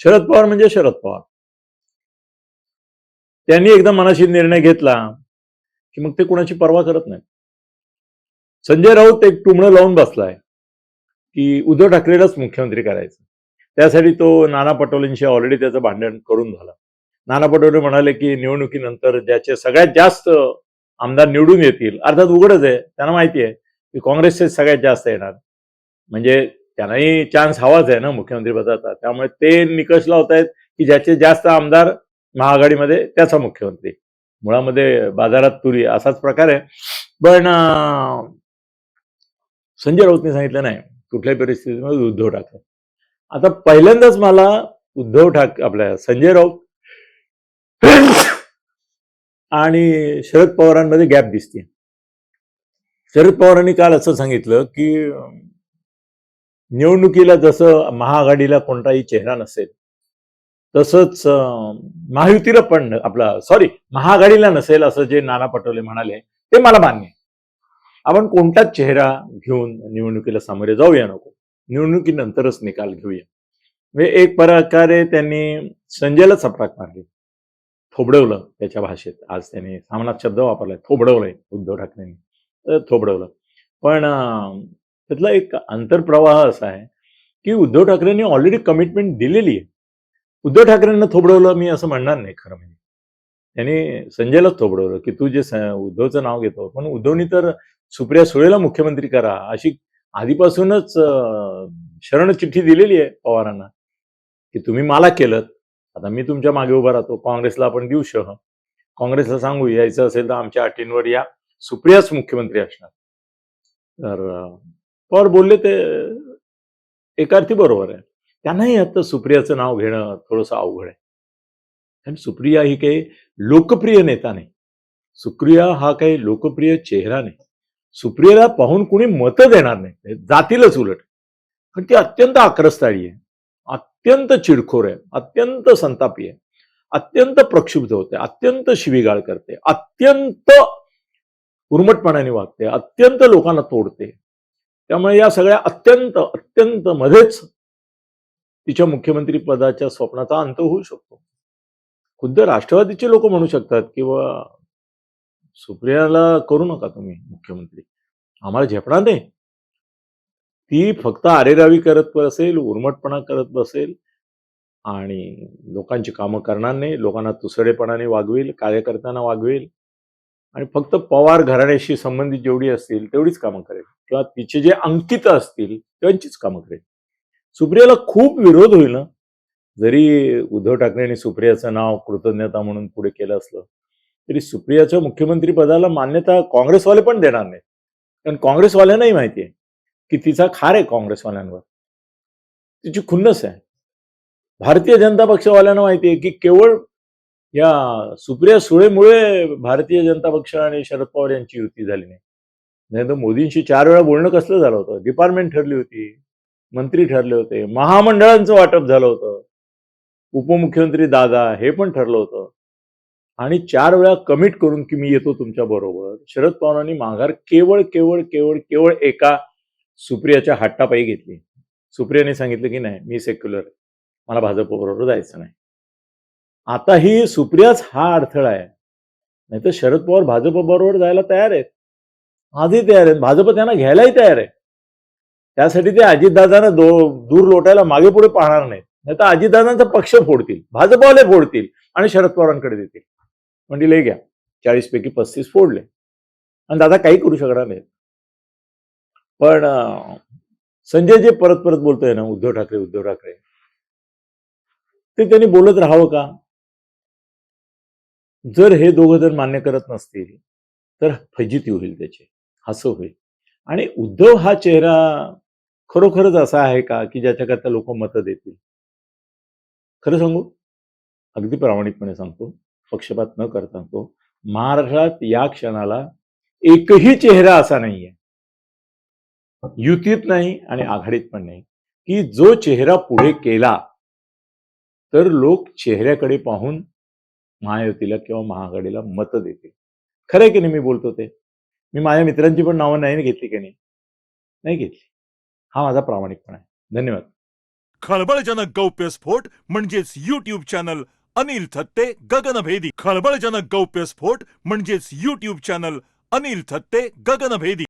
शरद पवार म्हणजे शरद पवार. त्यांनी एकदा मनाशी निर्णय घेतला की मग ते कुणाची पर्वा करत नाही संजय राऊत एक टुमणं लावून बसलाय की उद्धव ठाकरेलाच मुख्यमंत्री करायचं. त्यासाठी तो नाना पटोलेंशी ऑलरेडी त्याचं भांडण करून झालं. नाना पटोले म्हणाले की निवडणुकीनंतर ज्याचे सगळ्यात जास्त आमदार निवडून येतील अर्थात उघडच आहे त्यांना माहिती आहे की काँग्रेसचे सगळ्यात जास्त येणार. म्हणजे त्यांनाही चान्स हवाच आहे ना मुख्यमंत्री पदाचा. त्यामुळे ते निकष लावत आहेत की ज्याचे जास्त आमदार महाआघाडीमध्ये त्याचा मुख्यमंत्री. मुळामध्ये बाजारात तुरी असाच प्रकार आहे. पण संजय राऊतने सांगितलं नाही. कुठल्याही परिस्थितीमध्ये उद्धव ठाकरे. आता पहिल्यांदाच मला उद्धव ठाकरे आपल्या संजय राऊत आणि शरद पवारांमध्ये गॅप दिसते शरद पवारांनी काल असं सांगितलं की निवडणुकीला जसं महाआघाडीला कोणताही चेहरा नसेल तसंच महायुतीला पण आपला सॉरी महाआघाडीला नसेल असं जे नाना पटोले म्हणाले ते मला मान्य आहे. आपण कोणताच चेहरा घेऊन निवडणुकीला सामोरे जाऊया नको. निवडणुकीनंतरच निकाल घेऊया. म्हणजे एक प्रकारे त्यांनी संजयला चपराक मारली थोबडवलं त्याच्या भाषेत. आज त्यांनी सामनात शब्द वापरलाय. थोबडवलंय उद्धव ठाकरेंनी. तर थोबडवलं. पण त्यातला एक आंतरप्रवाह असा आहे की उद्धव ठाकरेंनी ऑलरेडी कमिटमेंट दिलेली आहे. उद्धव ठाकरेंना थोबडवलं मी असं म्हणणार नाही खरं म्हणजे. त्यांनी संजयलाच थोबडवलं की तू जे उद्धवचं नाव घेतो पण उद्धवनी तर सुप्रिया सुळेला मुख्यमंत्री करा अशी आधीपासूनच शरण चिठ्ठी दिलेली आहे पवारांना की तुम्ही मला केलं आता मी तुमच्या मागे उभा राहतो काँग्रेसला आपण देऊ शह. काँग्रेसला सांगू यायचं असेल तर आमच्या अटींवर या. सुप्रियाच मुख्यमंत्री असणार. तर पवार बोलले ते एकार्थी बरोबर आहे. त्यांनाही आता सुप्रियाचं नाव घेणं थोडंसं अवघड आहे. कारण सुप्रिया ही काही लोकप्रिय नेता नाही. सुप्रिया हा काही लोकप्रिय चेहरा नाही. सुप्रियाला पाहून कुणी मतं देणार नाही. जातीलच उलट. कारण ती अत्यंत आक्रस्ताळी आहे. अत्यंत चिडखोर आहे. अत्यंत संतापी आहे. अत्यंत प्रक्षुब्ध होते. अत्यंत शिवीगाळ करते. अत्यंत उर्मटपणाने वागते. अत्यंत लोकांना तोडते. त्यामुळे या सगळ्या अत्यंत अत्यंत मध्येच तिच्या मुख्यमंत्री पदाच्या स्वप्नाचा अंत होऊ शकतो. खुद्द राष्ट्रवादीचे लोक म्हणू शकतात किंवा सुप्रियाला करू नका तुम्ही मुख्यमंत्री. आम्हाला झेपणार नाही. ती फक्त आरेरावी करत बसेल उर्मटपणा करत बसेल आणि लोकांची कामं करणार नाही लोकांना तुसडेपणाने वागवेल कार्यकर्त्यांना वागवेल. आणि फक्त पवार घराण्याशी संबंधित जेवढी असतील तेवढीच कामं करेल. किंवा तिचे जे अंकित असतील त्यांचीच कामं करेल. सुप्रियाला खूप विरोध होईल ना जरी उद्धव ठाकरेंनी सुप्रियाचं नाव कृतज्ञता म्हणून पुढे केलं असलं तरी सुप्रियाच्या मुख्यमंत्री पदाला मान्यता काँग्रेसवाले पण देणार नाहीत. कारण काँग्रेसवाल्यांनाही माहिती आहे की तिचा खार आहे काँग्रेसवाल्यांवर. तिची खुन्नस आहे. भारतीय जनता पक्षवाल्यांना माहिती आहे की केवळ या सुप्रिया सुळेमुळे भारतीय जनता पक्ष आणि शरद पवार यांची युती झाली नाही. नाही तर मोदींशी चार वेळा बोलणं कसलं झालं होतं? डिपार्टमेंट ठरली होती मंत्री ठरले होते महामंडळांचं वाटप झालं होतं उपमुख्यमंत्री दादा हे पण ठरलं होतं. आणि चार वेळा कमिट करून की मी येतो तुमच्या बरोबर शरद पवारांनी माघार केवळ केवळ केवळ केवळ एका सुप्रियाच्या हट्टापायी घेतली. सुप्रियाने सांगितलं की नाही मी सेक्युलर मला भाजप बरोबर जायचं नाही. आता ही सुप्रियाच हा अडथळा आहे. नाही तर शरद पवार भाजप बरोबर जायला तयार आहेत. आधी तयार आहेत. भाजप त्यांना घ्यायलाही तयार आहे. त्यासाठी ते अजितदादांना दो दूर लोटायला मागे पुढे पाहणार नाहीत. नाही तर अजितदादांचा पक्ष फोडतील. भाजपवाले फोडतील आणि शरद पवारांकडे देतील. म्हणजे लय घ्या. चाळीस पैकी पस्तीस फोडले. आणि दादा काही करू शकणार नाहीत. पण संजय जे परत परत बोलतोय ना उद्धव ठाकरे उद्धव ठाकरे. ते त्यांनी बोलत राहावं का? जर हे दोघं जर मान्य करत नसतील तर फजिती होईल त्याची हसं होईल. आणि उद्धव हा चेहरा खरोखरच असा आहे का की ज्याच्याकरता लोक मतं देतील? खरं सांगू? अगदी प्रामाणिकपणे सांगतो. पक्षपात न करता सांगतो. महाराष्ट्रात या क्षणाला एकही चेहरा असा नाहीये. युतीत नाही आणि आघाडीत पण नाही. की जो चेहरा पुढे केला तर लोक चेहऱ्याकडे पाहून महायुतीला किंवा महाआघाडीला मतं देतील. खरं आहे की नाही मी बोलतो ते? मी माझ्या मित्रांची पण नावं नाही घेतली की नाही? नाही घेतली. हा माझा प्रामाणिकपणा आहे. धन्यवाद. खळबळजनक गौप्यस्फोट म्हणजेच युट्यूब चॅनल अनिल थत्ते गगनभेदी खळबळजनक गौप्यस्फोट म्हणजेच युट्यूब चॅनल अनिल थत्ते गगनभेदी